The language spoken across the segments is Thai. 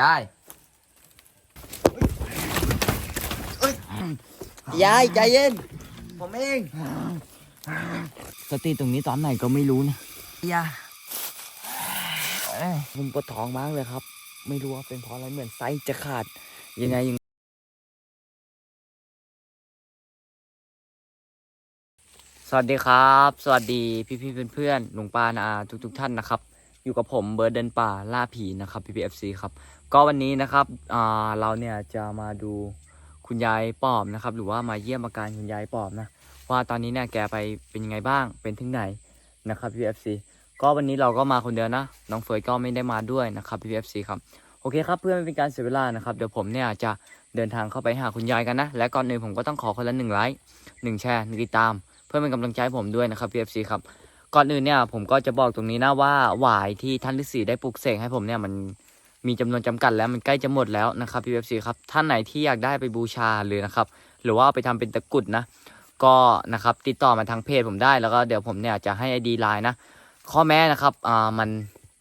ยาย ยายใจเย็น ผมเองสติตรงนี้ตอนไหนก็ไม่รู้นะยาเอ้ยผมปวดท้องมากเลยครับ ไม่รู้ว่าเป็นเพราะอะไรเหมือนไส้จะขาด ยังไงยังสวัสดีครับ สวัสดีพี่พี่ๆเพื่อนๆลุงป้านาอาทุกทุกๆท่านนะครับ อยู่กับผมเบิร์ดเดินป่าล่าผีนะครับ PPFC ครับ ก็วันนี้นะครับเราเนี่ยจะมาดูคุณยายปอบนะครับ หรือว่ามาเยี่ยมอาการคุณยายปอบนะ ว่าตอนนี้เนี่ยแกไปเป็นยังไงบ้าง เป็นถึงไหนนะครับ PPFC ก็วันนี้เราก็มาคนเดียวนะ น้องเฟยก็ไม่ได้มาด้วยนะครับ PPFC ครับ โอเคครับเพื่อไม่เป็นการเสียเวลานะครับ เดี๋ยวผมเนี่ยจะเดินทางเข้าไปหาคุณยายกันนะ และก่อนอื่นผมก็ต้องขอคนละหนึ่งไลค์หนึ่งแชร์หนึ่งติดตาม เพื่อเป็นกำลังใจผมด้วยนะครับ PFC ครับ ก่อนอื่นเนี่ยผมก็จะบอกตรงนี้นะว่าหวายที่ท่านฤาษีได้ปลุกเสกให้ผมเนี่ยมันมีจำนวนจำกัดแล้วมันใกล้จะหมดแล้วนะครับ PFC ครับท่านไหนที่อยากได้ไปบูชาเลยนะครับ หรือว่าไปทำเป็นตะกรุดนะ ก็นะครับติดต่อมาทางเพจผมได้แล้วก็เดี๋ยวผมเนี่ยจะให้ไอดีไลน์นะ ข้อแม้นะครับอ่ามัน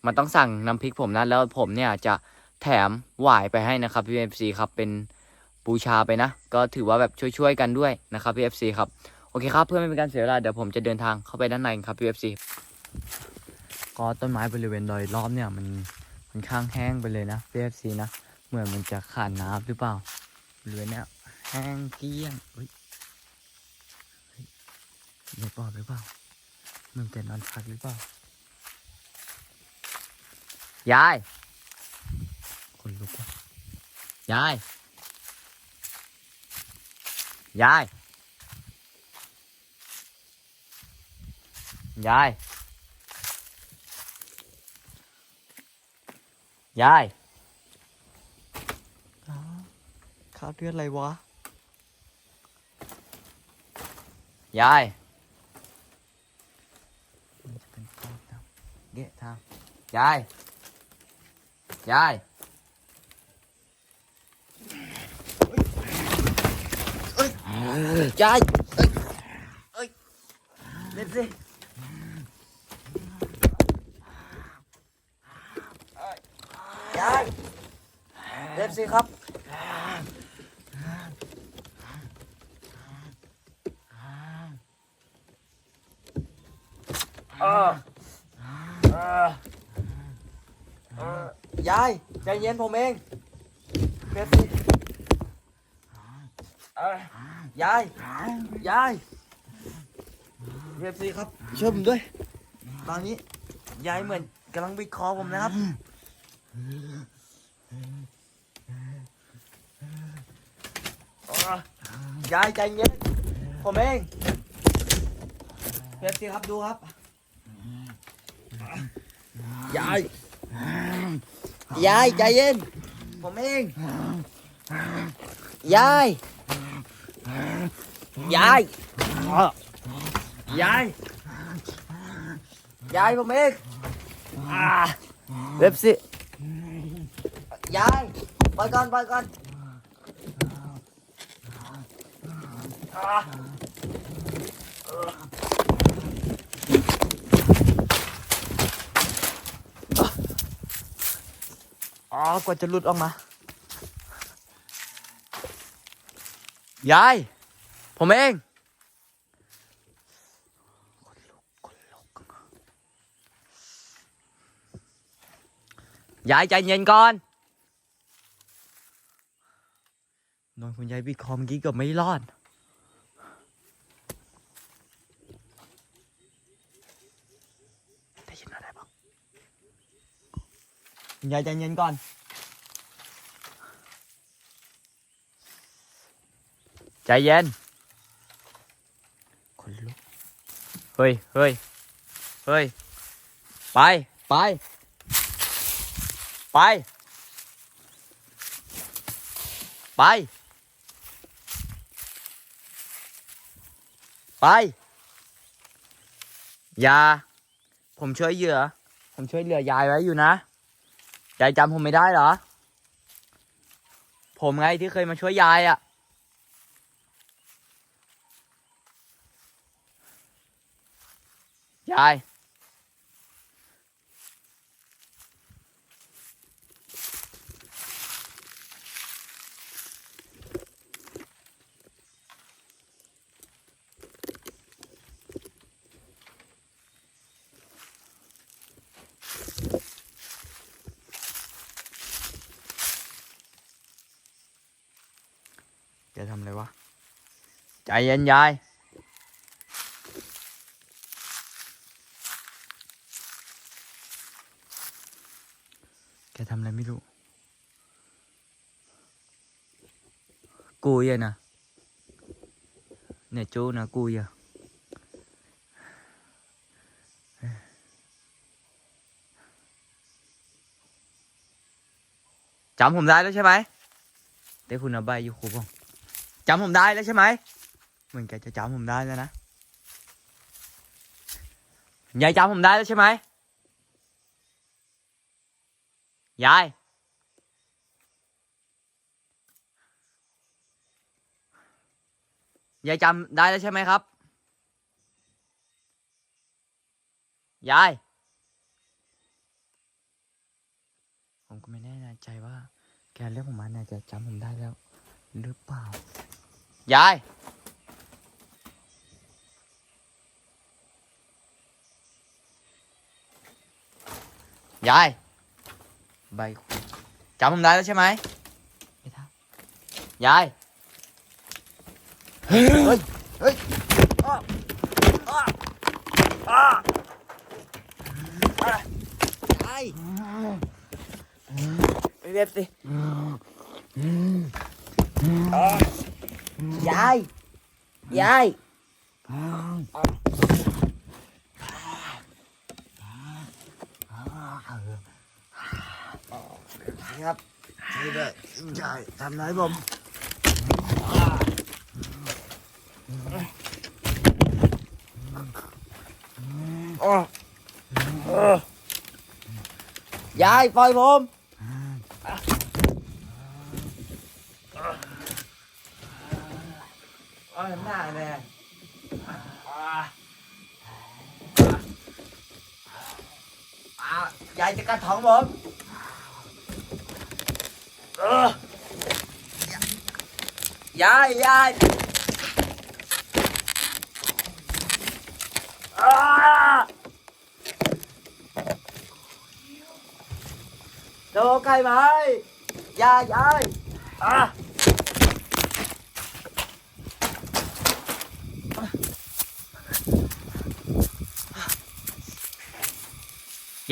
มันต้องสั่งน้ำพริกผมนะแล้วผมเนี่ยจะแถมหวายไปให้นะครับ PFC ครับเป็นบูชาไปนะ ก็ถือว่าแบบช่วยๆกันด้วยนะครับ PFC ครับ โอเคครับเพื่อไม่เป็นการเสียเวลาเดี๋ยวผมจะเดินทางเข้าไปด้านในกันครับ PFC ก็ต้นไม้บริเวณโดยรอบเนี่ยมันมันข้างแห้งไปเลยนะ PFC นะ เหมือนมันจะขาดน้ำหรือเปล่าบริเวณเนี้ยแห้งเกลี้ยงเฮ้ยเฮ้ยไม่ปอดหรือเปล่ามันจะนอนพักหรือเปล่ายายคนลุกว่ะยายยาย ยายยายข้าวเลือดอะไรวะ ยายมันจะเป็นข้าวดำเกะทำยาย ยาย ยาย เล่นสิ ยายเล็บสิครับ เออเออเออยาย ใจเย็นผมเองเล็บสิเออยาย ยายเล็บสิครับเช่วยผมด้วย ตอนนี้ ยายเหมือนกำลังบิดคอผมนะครับ ยายใจเย็น ผมเองเล็บสิครับดูครับ ยาย ยายใจเย็น ผมเอง ยาย ยาย ยาย ยายผมเองอ่าเล็บสิยายไปก่อนไปก่อนอ่า กว่าจะหลุดออกมา ยาย ผมเองยายใจเย็นก่อน นอนคุณยายบิคอเมื่อกี้กือบไม่รอด ได้ยินอะไรบ้าง คุณยายใจเย็นก่อน ใจเย็นคนลุกเฮ้ยเฮ้ยเฮ้ยไป ไป ไป ไป ไปอย่าผมช่วยเหยื่อ ผมช่วยเหลือยายไว้อยู่นะ ยายจำผมไม่ได้เหรอ ผมไงที่เคยมาช่วยยายอะ่ะ ยาย ทำอะไรวะ ใจเย็นยาย แกทำอะไรไม่รู้ กู ya nè nè chú nè กู ya จำผมได้แล้วใช่ไหมแต่คุณอาใบอยู่ครูบง จำผมได้แล้วใช่ไหมเหมือนแกจะจำผมได้แล้วนะยายจำผมได้แล้วใช่ไหมยายยายจำได้แล้วใช่ไหมครับยาย ผมก็ไม่แน่ใจว่า แกเรียกผมมาเนี่ยจะจำผมได้แล้ว หรือเปล่า ยายยายใบคุยจำผมได้แล้ ยาย ยาย ครับนี่แหละยายทำไรผม ยายปล่อยผม โอ้ยหน้าแน่อ่ายายจะกัดท้องผมเออ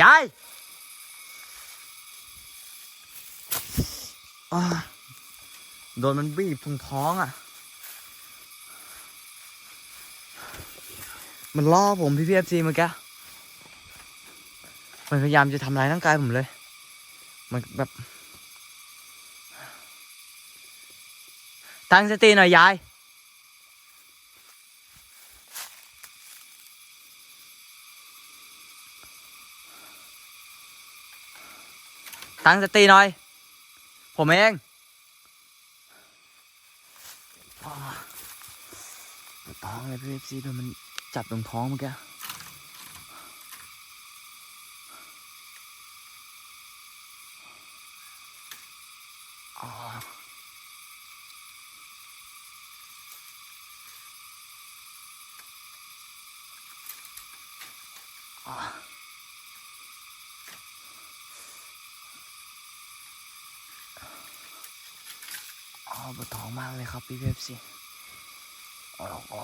ยายโดนมันบีบพุงท้องอะ มันล่อผมพี่พีเอฟซีเมื่อกี้มันพยายามจะทำร้ายร่างกายผมเลย มันแบบ ตั้งสติหน่อยยาย ตั้งสติหน่อย ผมเองท้องเลยพี่เอฟซีโดนมันจับตรงท้องเมื่อกี้อ๋อ ปวดท้องมากเลยครับพี่เบฟสิอ๋ออ๋อ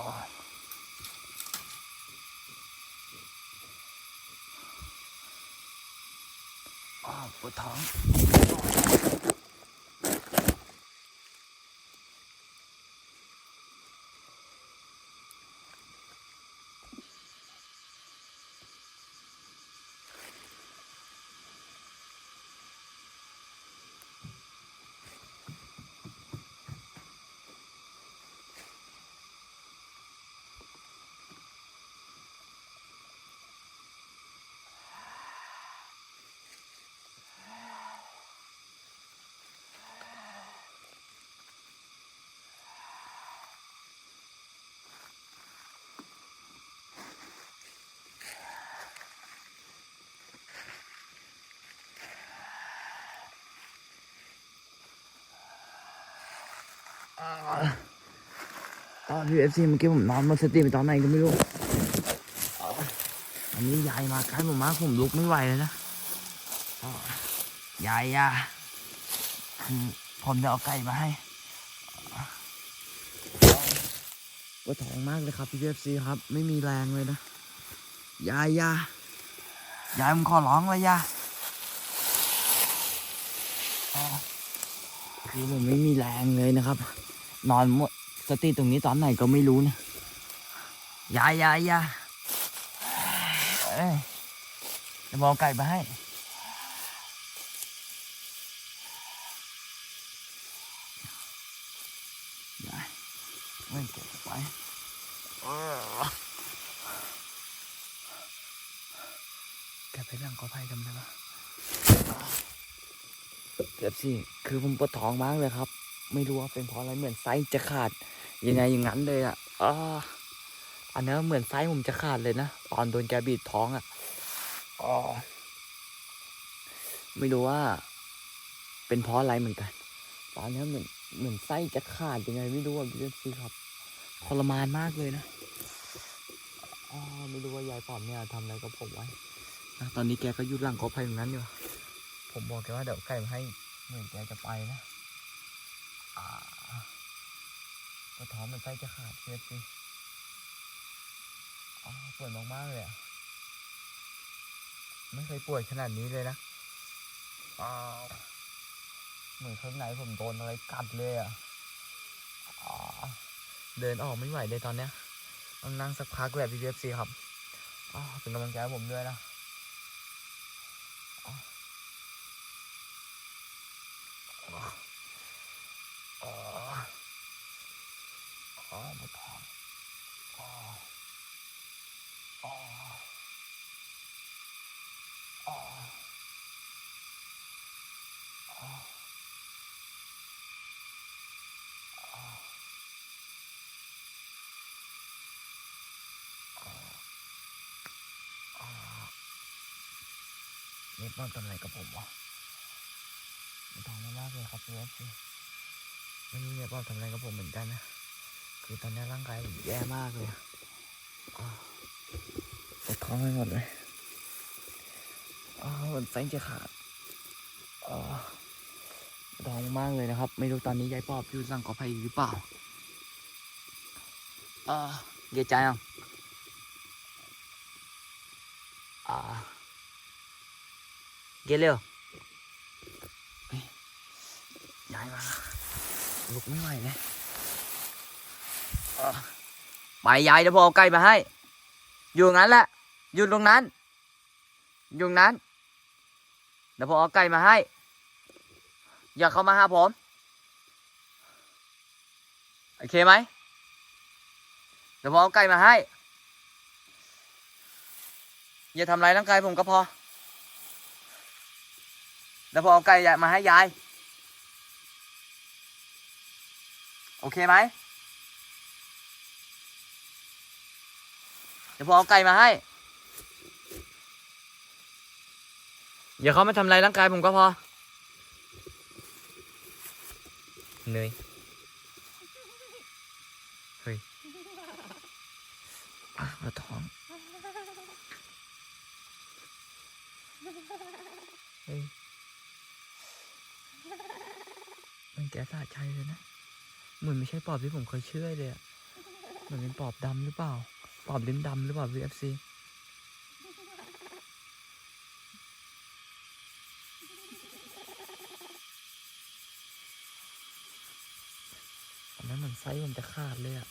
อ๋อปวดท้อง อนพี่เอฟซีเมื่อกี้ผมนอนหมดสติไปตอนไหนก็ไม่รู้อันนี้ยายมาใกล้ผมมากผมลุกไม่ไหวเลยนะยายยาคือผมจะเอาไก่มาให้ปวดท้องมากเลยครับพี่เอฟซีครับ ไม่มีแรงเลยนะยายยายายมึงขอร้องเลยยาคือผมไม่มีแรงเลยนะครับ นอนหมด สติตรงนี้ตอนไหนก็ไม่รู้นะยายยายยาเอ้ยจะบอกไก่มาให้ยายไม่เก็บไปแกไปนั่งขอภัยกันได้ปะเจ็บสิ คือผมปวดท้องมากเลยครับ ไม่รู้ว่าเป็นเพราะอะไรเหมือนไส้จะขาดยังไงอย่างนั้นเลยอะอ่าอันนั้เหมือนไส้ผมจะขาดเลยนะตอนโดนแกบีบท้องอะอ๋อไม่รู้ว่า เป็นเพราะอะไรเหมือนกัน ตอนนี้เหมือนเหมือนไส้จะขาดยังไง ไม่รู้อะพี่เอฟซีครับทรมานมากเลยนะอ๋อไม่รู้ว่ายายปอมเนี่ยทำอะไรกับผมไว้นะตอนนี้แกก็ยุดหลังกอไผ่ตรงนั้นอยู่ ผมบอกแกว่าเดี๋ยวไก่มาให้เหมือนแกจะไปนะ ก็ท้องมันไส้จะขาดพี่เอฟซีอ๋อปวดมากๆเลยอะ ไม่เคยปวดขนาดนี้เลยนะอ๋อเหมือนข้างในผมโดนอะไรกัดเลยอะอ่าเดินออกไม่ไหวเลยตอนเนี้ยต้องนั่งสักพักแหละพี่เอฟซีครับอ่าเป็นกำลังใจให้ผมด้วยนะอ่าอ่าอ่าอ่าปวดท้องอ่า อ่าอ่าอ่านี่ป้อนทำอะไรกับผมวะมันท้องมากเลยครับพี่เอฟซีไม่รู้เนี่ยป้อนทำอะไรกับผมเหมือนกันนะ คือตอนนี้ร่างกายผมแย่มากเลยอะอ่า ปวดท้องไปหมดเลยอ่ามันไส้จะขาดอ่าปวดท้องมากเลยนะครับ ไม่รู้ตอนนี้ยายปอบอยู่สั่งขอภัยหรือเปล่าเอ่าเกียใจอะอ่าเกเร็วย้ายมาลุกไม่ไหวเลยเออไปยายเดี๋ยวพอเอาไก่มาให้ อยู่งั้นแหละ อยู่ตรงนั้น อยู่งนั้น เดี๋ยวพอเอาไก่มาให้ อย่าเข้ามาหาผม โอเคไหม เดี๋ยวพอเอาไก่มาให้ อย่าทำร้ายร่างกายผมก็พอแล้วพอเอาไก่มาให้ยาย โอเคไหม เดี๋ยวพอเอาไก่มาให้อย่าเขามาทำลายร่างกายผมก็พอเหนื่อยเฮ้ยอะมาท้องเฮ้ยมันแกสะใจเลยนะ เหมือนไม่ใช่ปอบที่ผมเคยเชื่อเลยอะเหมือนเป็นปอบดำหรือเปล่า ปอบลิ้นดำหรือเปล่า VFC อันนั้นมันไส้ผมจะขาดเลยอะ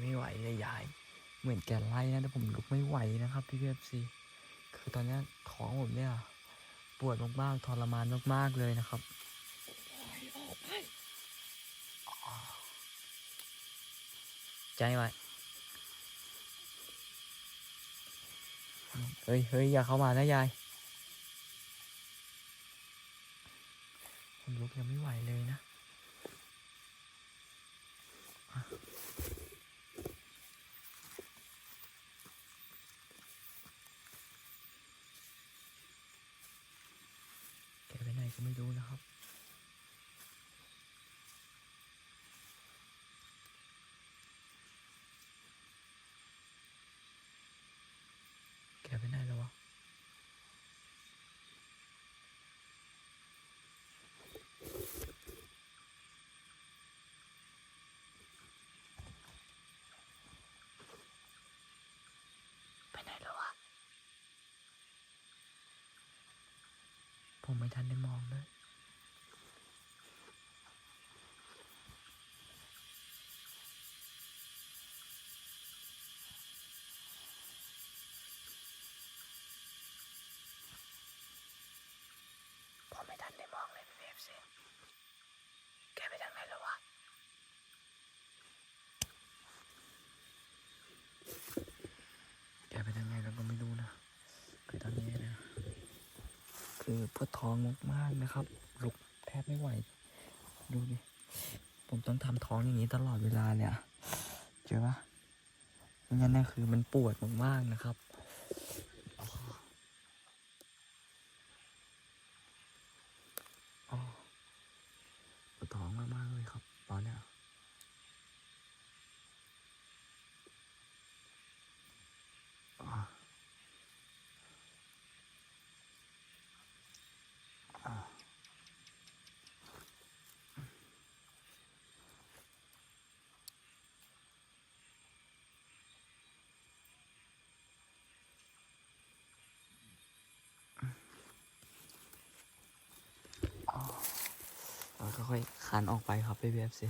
ไม่ไหวเลยยาย เหมือนแกไล่นะแต่ผมลุกไม่ไหวนะครับพี่พีเอฟซีคือตอนนี้ยท้องผมเนี่ยปวดมากๆทรมานมากๆเลยนะครับใจไว้เฮ้ยเฮ้ยอย่าเข้ามานะยายผมลุกยังไม่ไหวเลยนะ ก็ไม่รู้นะครับ แกไปไหนแล้ววะ ไปไหนแล้ววะ ผมไม่ทันได้มองเลย ผมไม่ทันได้มองเลยพี่เอฟซีแกไปทางไหนแล้ววะ แกไปทางไหนเราก็ไม่รู้นะ คือตอนนี้นะ คือปวดท้องมากๆนะครับ ลุกแทบไม่ไหว ดูดิ ผมต้องทำท้องอย่างนี้ตลอดเวลาเลยอะเจอปะไม่งั้นนะคือมันปวดมากๆนะครับ อ๋อปวดท้องมากๆเลยครับ ตอนเนี้ยอ๋ออ๋อแล้วก็ ค่อยคานออกไปครับพี่เบฟซี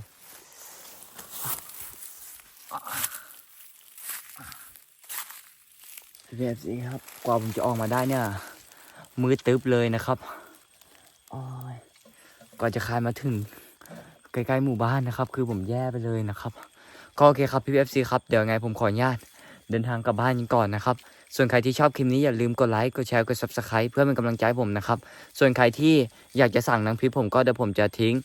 พี่เบฟซีครับ กว่าผมจะออกมาได้เนี่ย มือตึ๊บเลยนะครับก่อนจะคานมาถึงใกล้ๆหมู่บ้านนะครับ คือผมแย่ไปเลยนะครับ ก็โอเคครับพี่เอฟซีครับ เดี๋ยวไงผมขออนุญาตเดินทางกลับบ้านกันก่อนนะครับ ส่วนใครที่ชอบคลิปนี้อย่าลืมกดไลค์กดแชร์กด subscribe เพื่อเป็นกำลังใจผมนะครับ ส่วนใครที่อยากจะสั่งน้ำพริกผมก็เดี๋ยวผมจะทิ้ง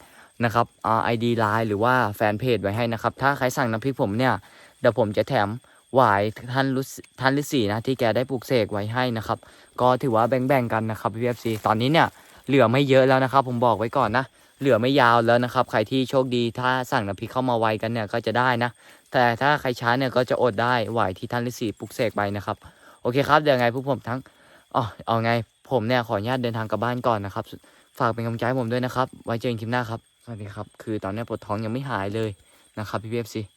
นะครับอ่าไอดีไลน์หรือว่าแฟนเพจไว้ให้นะครับ ถ้าใครสั่งน้ำพริกผมเนี่ยเดี๋ยวผมจะแถมหวายท่านรุท่านฤาษีนะที่แกได้ปลูกเสกไว้ให้นะครับ ก็ถือว่าแบ่งๆกันนะครับพี่เอฟซีตอนนี้เนี่ยเหลือไม่เยอะแล้วนะครับ ผมบอกไว้ก่อนนะเหลือไม่ยาวแล้วนะครับ ใครที่โชคดีถ้าสั่งน้ำพริกเข้ามาไวกันเนี่ยก็จะได้นะ แต่ถ้าใครช้าเนี่ยก็จะอดได้ไหวที่ท่านฤาษีปลุกเสกไปนะครับ อเคครับเดี๋ยวไงพวกผมทั้งอ๋อเอาไงผมเนี่ยขออนุญาตเดินทางกลับบ้านก่อนนะครับ ฝากเป็นกำลังใจผมด้วยนะครับ ไว้เจอกันคลิปหน้าครับ สวัสดีครับ คือตอนนี้ปวดท้องยังไม่หายเลยนะครับพี่พีเอฟซี